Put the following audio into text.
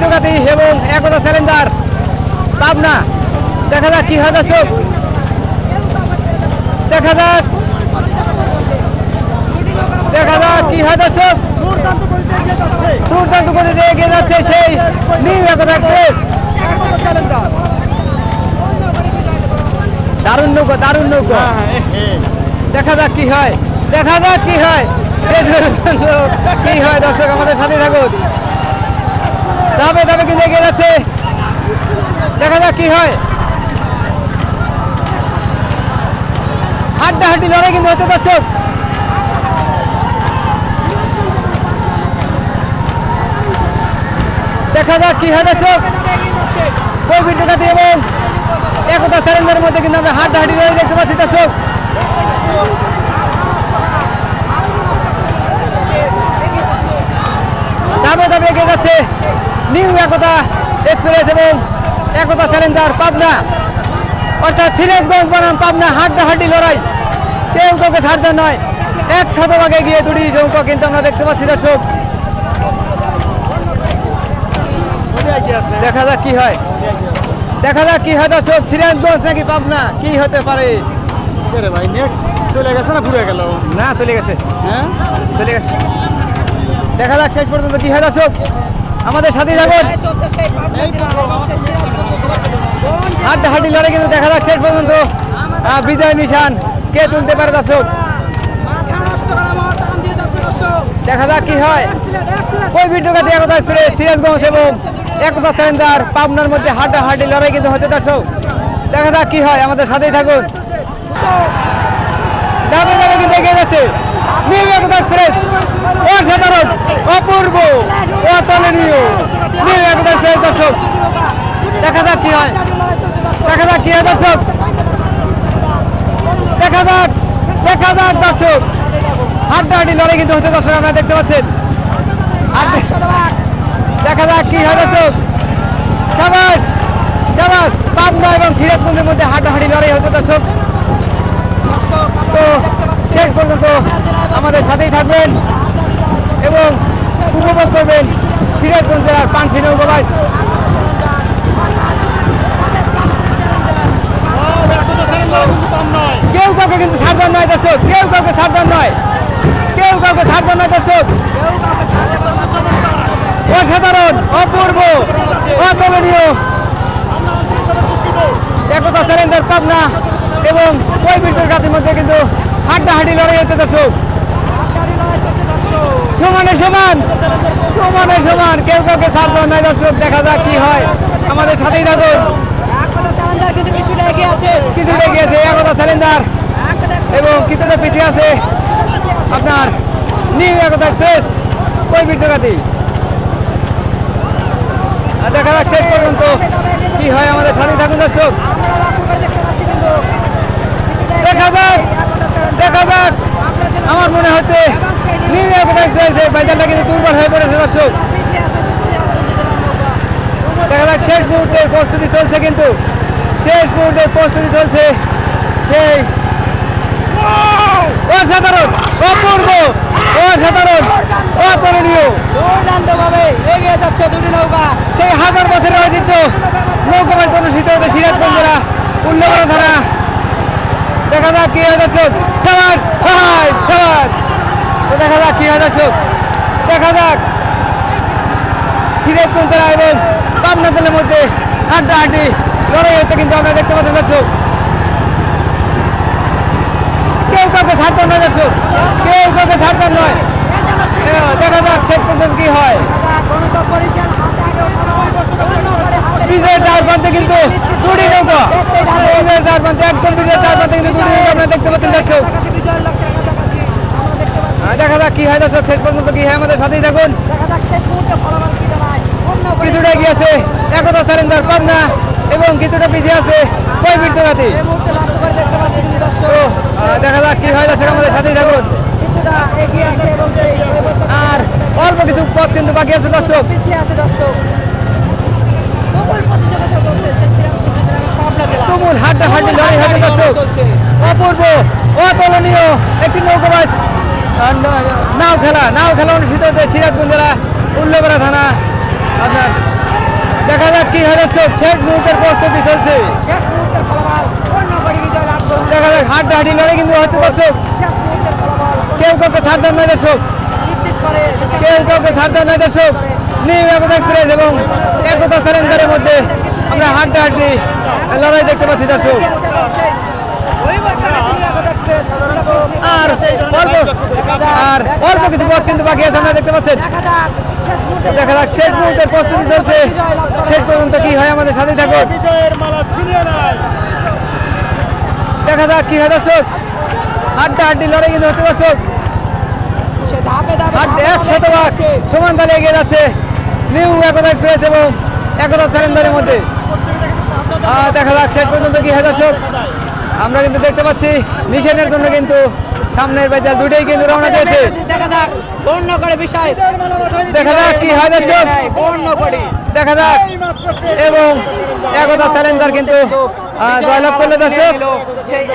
বীরগাতি এবং একতা চ্যালেঞ্জার পাবনা, দেখা যাক কি হয় দর্শক। দেখা যাক। দেখা যাক কি হয় দর্শক। দুর্দান্ত এগিয়ে যাচ্ছে এগিয়ে যাচ্ছে সেই নিউ একতা দারুণ নৌকা দারুণ নৌকা। দেখা যাক কি হয়। দেখা যাক কি হয়। কি হয় দর্শক, আমাদের সাথে থাকুন। দাবে দাবে কিন্তু এগিয়ে যাচ্ছে। দেখা যাক কি হয়। হাড্ডা হাড্ডি লড়াই কিন্তু হচ্ছে দর্শক। দেখা যাক কি হয় দর্শক। কই বিদ্যুৎ এবং একতা চ্যালেঞ্জের মধ্যে কিন্তু আমরা হাড্ডা হাড্ডি লড়াই দেখতে পাচ্ছি দর্শক। যাচ্ছে নিউ একতা এক্সপ্রেস এবং একতা চ্যালেঞ্জার পাবনা। অর্থাৎ সিরাজগঞ্জ বনাম পাবনা হাড্ডা হাড্ডি লড়াই। কেউ কাউকে ছাড়তে নয়। এক শতভাগে গিয়ে দুটি নৌকা কিন্তু আমরা দেখতে পাচ্ছি দর্শক। দেখা যাক কি হয়। দেখা যাক কি হয় দর্শক। সিরাজগঞ্জ নাকি পাবনা? কি হতে পারে? ভাই নেট চলে গেছে না ঘুরে গেল? না চলে গেছে। হ্যাঁ? চলে গেছে। দেখা যাক, শেষ পর্যন্ত কি হয় দর্শক। আমাদের সাথে হাড্ডা হাড্ডি লড়াই কিন্তু দেখা যাক, শেষ পর্যন্ত বিজয় নিশান কে তুলতে পারে দর্শক। দেখা যাক কি হয়। ওই বিদ্যুৎ একতা এক্সপ্রেস সিরাজগঞ্জ এবং একতা সেন্টার পাবনার মধ্যে হাড্ডা হাড্ডি লড়াই কিন্তু হচ্ছে দর্শক। দেখা যাক কি হয়, আমাদের সাথেই থাকুন। দাবে কিন্তু যাচ্ছে নিউ একতা এক্সপ্রেস অসাধারণ অপূর্ব অতুলনীয় নিউ একতা এক্সপ্রেস দর্শক দেখা যাক কি হয় হয় দর্শক দেখা যাক দেখা যাক দর্শক। হাড্ডাহাড্ডি লড়াই কিন্তু হতে দর্শক, আপনারা দেখতে পাচ্ছেন। দেখা যাক কি হয় দর্শক। সাবাস সাবাস, পাবনা এবং সিরাজগঞ্জের মধ্যে হাড্ডাহাড্ডি লড়াই হতে দর্শক। তো শেষ পর্যন্ত আমাদের সাথেই থাকবেন এবং উপভোগ করবেন সিরাজগঞ্জ জেলার পানসি নৌকাবাস। কেউ কাউকে কিন্তু সাবধান নয় দর্শক, কেউ কাউকে সাবধান নয়। কেউ কাউকে সাবধান নয় দর্শক। অসাধারণ, অপূর্ব, অতুলনীয়। একতা চ্যালেঞ্জার পাবনা এবং ওই বিদ্যুৎ গাছের মধ্যে কিন্তু হাড্ডাহাড্ডি লড়াই হচ্ছে দর্শক। সমানে সমান সমানে সমান। কেউ কাউকে সাবধান নয় দর্শক, দেখা যাক কি হয়। আমাদের সাথেই থাকুন কিন্তু কিছুটা এগিয়ে আছে কিছুটা গিয়েছে একতা চ্যালেঞ্জার এবং পিছিয়ে আছে আপনার নিউ একতা এক্সপ্রেস, ওই বিদ্যুৎগাতি আর দেখা যাক শেষ পর্যন্ত কি হয় আমাদের সাথে। থাকুন দর্শক। দেখা যাক দেখা যাক। আমার মনে হচ্ছে নিউ একতা এক্সপ্রেস এই বাইজালটা কিন্তু দুর্বল হয়ে পড়েছে দর্শক। দেখা যাক শেষ মুহূর্তের প্রস্তুতি চলছে কিন্তু, শেষ মুহূর্তের প্রস্তুতি চলছে সেই অসাধারণ অপূর্ব অসাধারণ অতুলনীয়। এগিয়ে যাচ্ছে দুটি নৌকা। সেই হাজার বছরের ঐতিহ্য নৌকাবাস অনুষ্ঠিত হতে সিরাজগঞ্জেরা উল্লেখরা ধারা দেখা যাক কি হয় দর্শক। সবার সবাই সবার তো দেখা যাক কি হয় দর্শক। দেখা যাক। সিরাজগঞ্জেরা এবং পাবনা দলের মধ্যে হাড্ডাহাড্ডি লড়াই হচ্ছে কিন্তু আমরা দেখতে পাচ্ছি দর্শক। কেউ কাউকে ছাড়তাম নয় দর্শক। কেউ কাউকে ছাড়তাম নয়। দেখা যাক শেষ পর্যন্ত কি হয়। কিন্তু দুটি নৌকা। একদম বিজয়ের কিন্তু দুটি নৌকা আপনারা দেখতে পাচ্ছেন দর্শক হ্যাঁ, দেখা যাক কি হয় দর্শক শেষ পর্যন্ত কি হয় আমাদের সাথেই থাকুন। কিছুটা গিয়েছে একতা চ্যালেঞ্জার পাবনা এবং কিছুটা পিছিয়ে আছে কই বীরতগাতি তো দেখা যাক কি হয় দর্শক আমাদের সাথেই থাকুন। আর অল্প কিছু পথ কিন্তু বাকি আছে দর্শক। তুমুল হাড্ডা হাড্ডি লড়াই হবে দর্শক। অপূর্ব অতুলনীয় একটি নৌকাবাস নাও খেলা নাও খেলা অনুষ্ঠিত হচ্ছে সিরাজগঞ্জ জেলা উল্লেখরা থানা। আপনার দেখা যাক কি হয় দর্শক। শেষ মুহূর্তের প্রস্তুতি চলছে। দেখা যাক হাড্ডাহাড্ডি লড়াই কিন্তু হয়তো দর্শক। কেউ কাউকে ছাড় দেন দর্শক। কেউ কাউকে ছাড় দেন নয় দর্শক। নিউ একতা এক্সপ্রেস এবং একতা স্যালেন্ডারের মধ্যে আমরা হাড্ডাহাড্ডি লড়াই দেখতে পাচ্ছি দর্শক। আর অল্প আর অল্প কিছু পথ কিন্তু বাকি আছে আপনারা দেখতে পাচ্ছেন। দেখা যাক শেষ মুহূর্তের প্রস্তুতি চলছে। শেষ পর্যন্ত কি হয় আমাদের সাথে থাকুন। দেখা যাক কি হয় দর্শক। হাড্ডা হাড্ডি লড়াই কিন্তু হচ্ছে দর্শক। হাড্ডি একশত ভাগ সমান তালে এগিয়ে যাচ্ছে। নিউ একতা এক্সপ্রেস এবং একতা স্যালেন্ডারের মধ্যে। আহ, দেখা যাক শেষ পর্যন্ত কি হয় দর্শক। আমরা কিন্তু দেখতে পাচ্ছি মিশনের জন্য কিন্তু সামনের বেজাল দুটোই কিন্তু রওনা দিয়েছে। দেখা যাক করে বিষয়। দেখা যাক কি হয় দর্শক। পূর্ণ করে। দেখা যাক। এবং একতা চ্যালেঞ্জার কিন্তু আহ, জয়লাভ করল দর্শক।